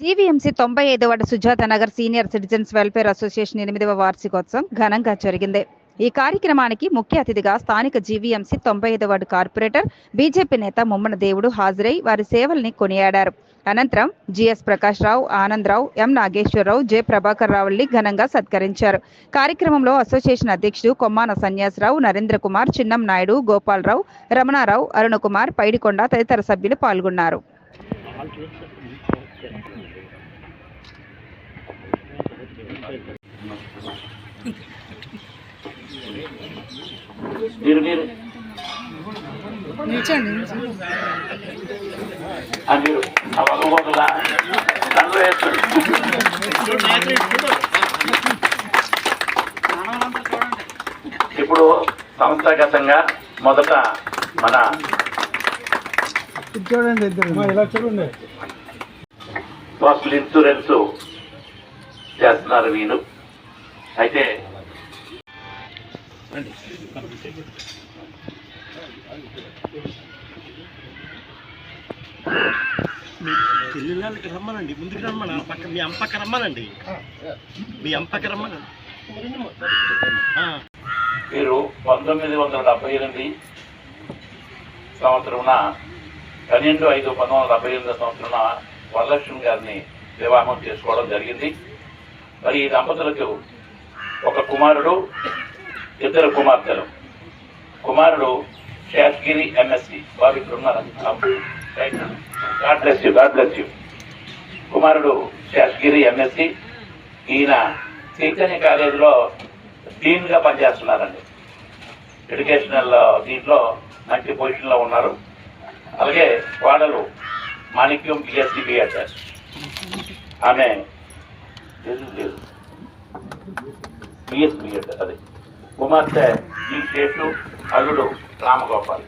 GVMC తొంభై ఐదవ Sujatha Nagar senior citizens welfare association ఎనిమిదవ వార్షికోత్సవం ఘనంగా జరిగింది. ఈ కార్యక్రమానికి ముఖ్య అతిథిగా స్థానిక జీవీఎంసీ తొంభై ఐదవ వార్డు కార్పొరేటర్ బీజేపీ నేత ముమ్మన దేవుడు హాజరై వారి సేవల్ని కొనియాడారు. అనంతరం GS Prakash Rao Anandarao M Nageswararao J Prabhakar రావుల్ని ఘనంగా సత్కరించారు. కార్యక్రమంలో అసోసియేషన్ అధ్యక్షుడు కొమ్మాన సన్యాసరావు నరేంద్ర కుమార్ చిన్నం నాయుడు గోపాలరావు రమణారావు అరుణకుమార్ పైడికొండ తదితర సభ్యులు పాల్గొన్నారు. మీరు మీరు ఆ మీరు ఆ వేస్తాడు ఇప్పుడు సంస్థాగతంగా మొదట మన చూడండి ఇలా ఇన్సూరెన్స్ చేస్తున్నారు వీళ్ళు. అయితే పిల్లలకి రమ్మనండి ముందుకు రమ్మని? పక్క మీ అంపక్క రమ్మనండి. మీ అంపక్క రమ్మనండి ఆ, వీరు పంతొమ్మిది వందల డెబ్బై ఎనిమిది సంవత్సరమున పన్నెండు ఐదు పంతొమ్మిది వందల డెబ్బై ఎనిమిది సంవత్సరమున వరలక్ష్మి గారిని వివాహం చేసుకోవడం జరిగింది. మరి ఈ దంపతులకు ఒక కుమారుడు ఇద్దరు కుమార్తెలు. కుమారుడు శేషగిరి ఎంఎస్సి వారు ఇక్కడ ఉన్నారు? God bless you god bless you. కుమారుడు శేషగిరి ఎంఎస్సి ఈయన చైతన్య కాలేజీలో డీన్గా పనిచేస్తున్నారండి. ఎడ్యుకేషనల్ దీంట్లో మంచి పొజిషన్లో ఉన్నారు. అలాగే కోడలు మాణిక్యం పిఎస్సి బిఎడ్ ఆమె బిఎస్ బిఎడ్ అది. కుమార్తె ఈ స్టేట్లు అల్లుడు రామగోపాల్.